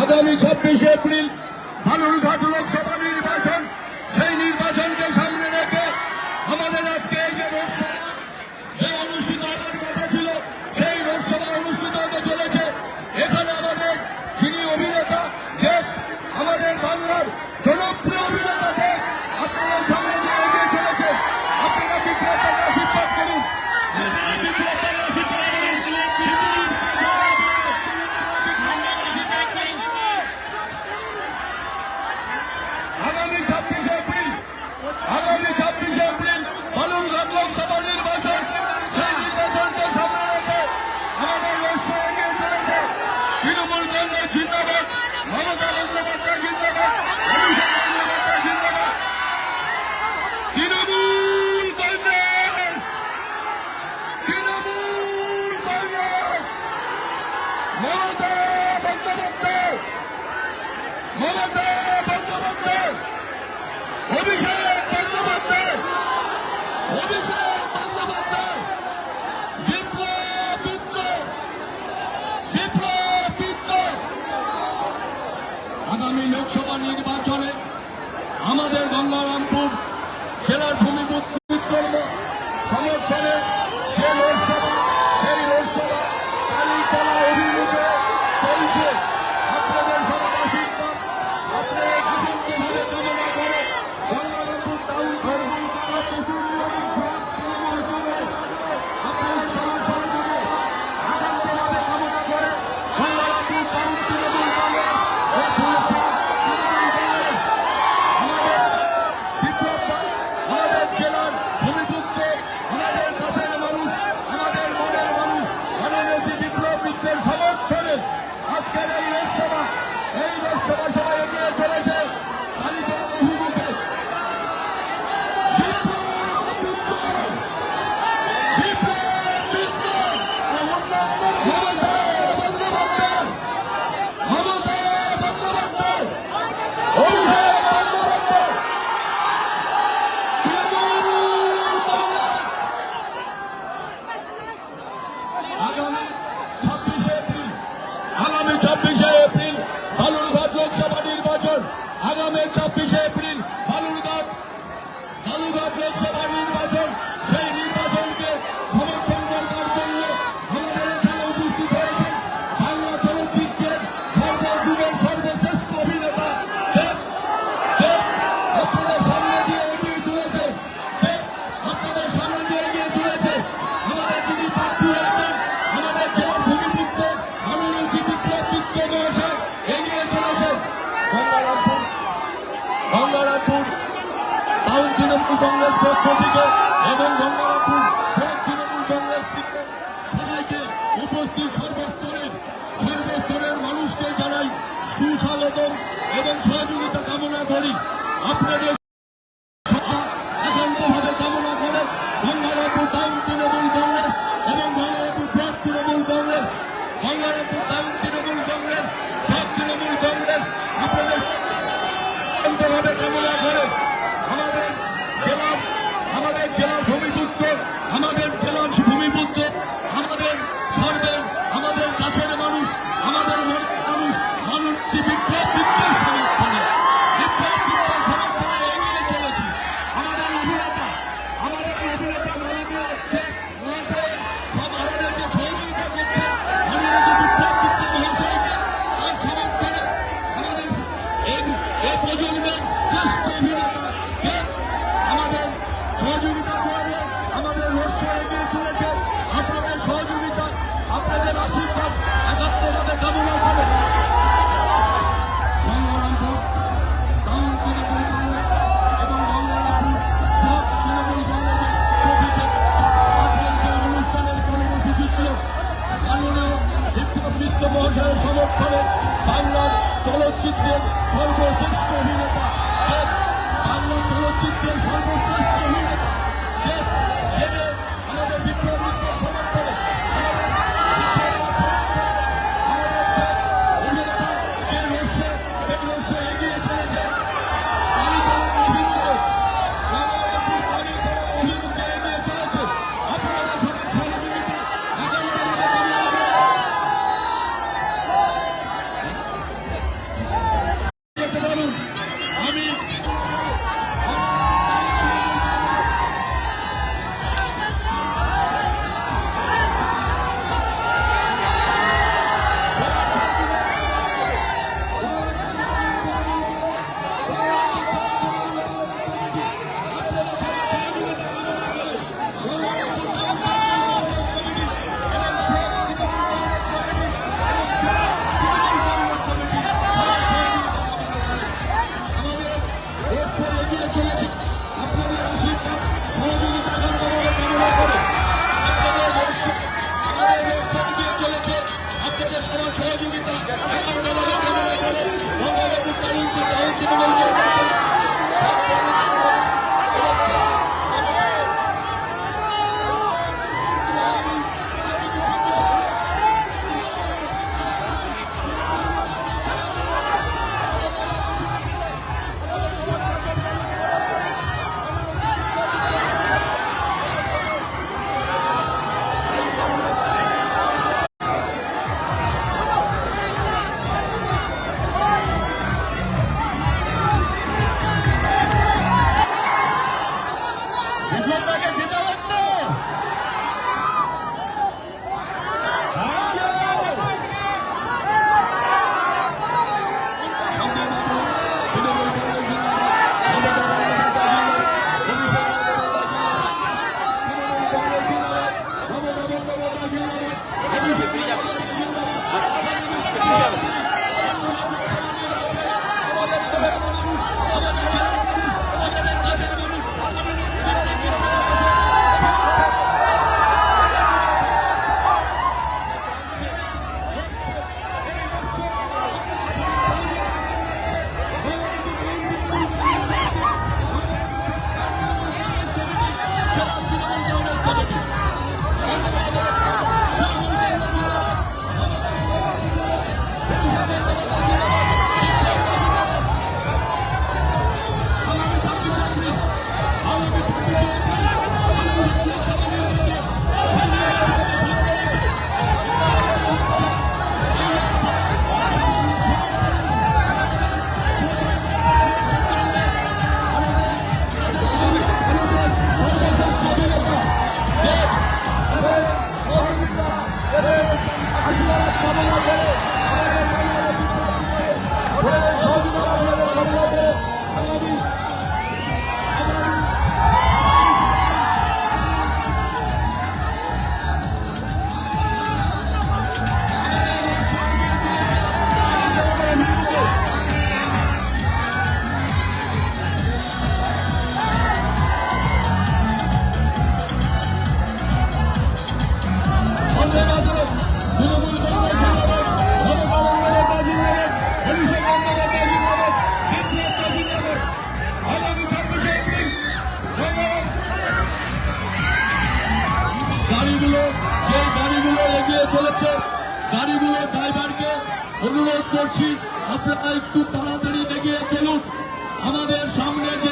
আগামী ছাব্বিশে এপ্রিল বালুরঘাট লোকসভা নির্বাচন, সেই নির্বাচনকে সামনে রেখে আমাদের আজকে এই যে রোড অনুষ্ঠিত হওয়ার কথা ছিল, সেই রোড অনুষ্ঠিত হতে চলেছে। এখানে আমাদের যিনি অভিনেতা তৃণমূল কংগ্রেস পক্ষ থেকে এবং গঙ্গারামপুর তৃণমূল কংগ্রেস সবাইকে উপস্থিত সর্বস্তরের সর্বস্তরের মানুষকে জানাই সুস্বাগতম এবং সহযোগিতা কামনা করি। আপনাদের Joe অসুস্থ অভিনেতা বাংলা চলচ্চিত্রের সর্বশ্রেষ্ঠ আপনাকে জিতাবেন না Yeah. আপনারা একটু তাড়াতাড়ি দেখিয়ে চলুন। আমাদের সামনে যে